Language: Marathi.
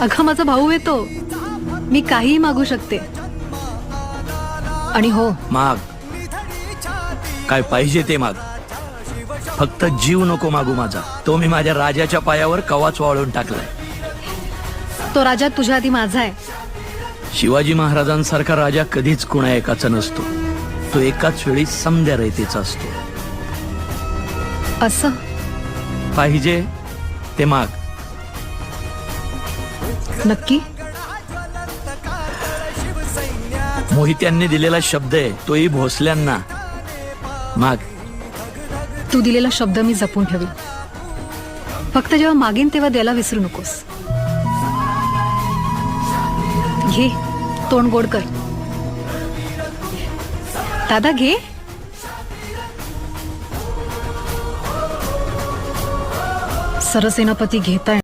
अगं माझा भाऊ येतो. मी काहीही मागू शकते. आणि हो. माग. काय पाहिजे ते माग. फक्त जीव नको मागू माझा. तो मी माझ्या राजाच्या पायावर कवाच वाळून टाकलाय. तो राजा तुझ्या आधी माझा आहे. शिवाजी महाराजांसारखा राजा कधीच कुणा एकाचा नसतो. तो एकाच वेळी समद्या रयतेचा असतो. असं? पाहिजे ते माग. नक्की? मोहित्यांनी दिलेला शब्द आहे तोही भोसल्यांना. माग. तू दिलेला शब्द मी जपून ठेवीन. फक्त जेव्हा मागीन तेव्हा द्यायला विसरू नकोस. घे तोंड गोड कर. दादा घे. सरसेनापती घेताय.